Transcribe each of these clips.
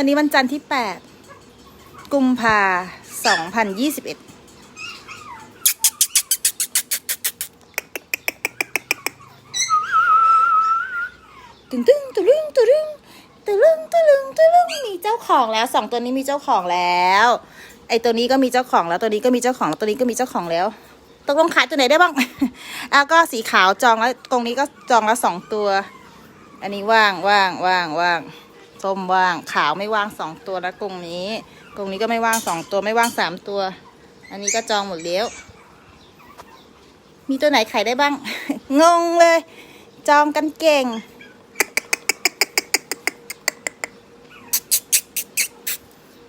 วันนี้วันจันทร์ที่แปดกุมภาสองพันยี่สิบเอ็ดตึงตึงตุลึงตุลึงตุลึงตุลึงตุลึงมีเจ้าของแล้วสองตัวนี้มีเจ้าของแล้ว ไอตัวนี้ก็มีเจ้าของแล้วตัวนี้ก็มีเจ้าของแล้วตัวนี้ก็มีเจ้าของแล้วตกลงขายตัวไหนได้บ้าง แล้วก็สีขาวจองแล้วตรงนี้ก็จองแล้วสองตัว อันนี้ว่างว่างว่างว่างาง ส้มว่างขาวไม่ว่างสองตัวแล้วกรงนี้กรงนี้ก็ไม่ว่างสองตัวไม่ว่างสามตัว อันนี้ก็จองหมดแล้ว มีตัวไหนขายได้บ้าง งงเลย จองกันเก่ง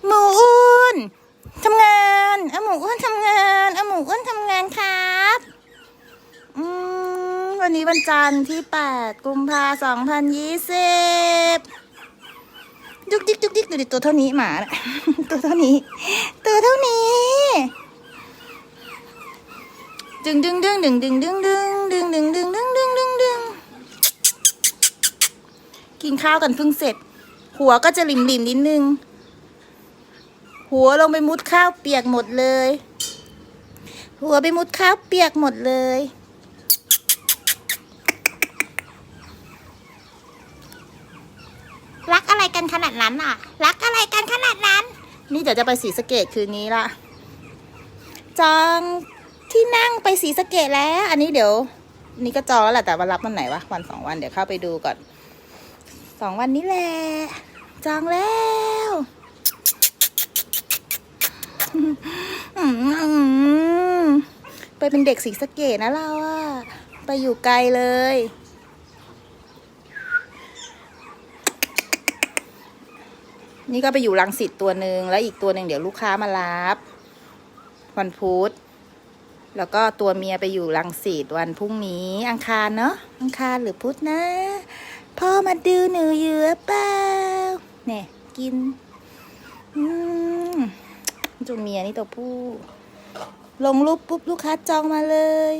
หมูอ้วนทำงานเอาหมูอ้วนทำงานเอาหมูอ้วนทำงานครับอืมวันนี้วันจันทร์ที่ 8 กุมภาสองพันยี่สิบ จุกจิกจุกจิกดูดิตัวเท่านี้หมานะตัวเท่านี้ ตัวเท่านี้ ดึงดึงดึงดึงดึงดึงดึงดึงดึงดึงดึงดึงดึงดึงกินข้าวกันเพิ่งเสร็จ หัวก็จะริมริมนิดนึง หัวลงไปมุดข้าวเปียกหมดเลย หัวไปมุดข้าวเปียกหมดเลย รัก อะไรกันขนาดนั้นอะ รักอะไรกันขนาดนั้น นี่เดี๋ยวจะไปสีสเกตคืนนี้ละจองที่นั่งไปสีสเกตแล้ว อันนี้เดี๋ยว นี่ก็จองแล้วแหละแต่วันรับวันไหนวะวันสองวันเดี๋ยวเข้าไปดูก่อนสองวันนี้แหละจองแล้วไปเป็นเด็กสีสเกตนะเราอะไปอยู่ไกลเลย นี่ก็ไปอยู่รังสิตตัวหนึ่งแล้วอีกตัวหนึ่งเดี๋ยวลูกค้ามารับวันพุธแล้วก็ตัวเมียไปอยู่รังสิตวันพรุ่งนี้อังคารเนาะอังคารหรือพุธนะ พ่อมาดูหนูอยู่อเปล่าเนี่ยกินอืมตัวเมียนี่ตัวผู้ ลงรูปปุ๊บลูกค้าจองมาเลย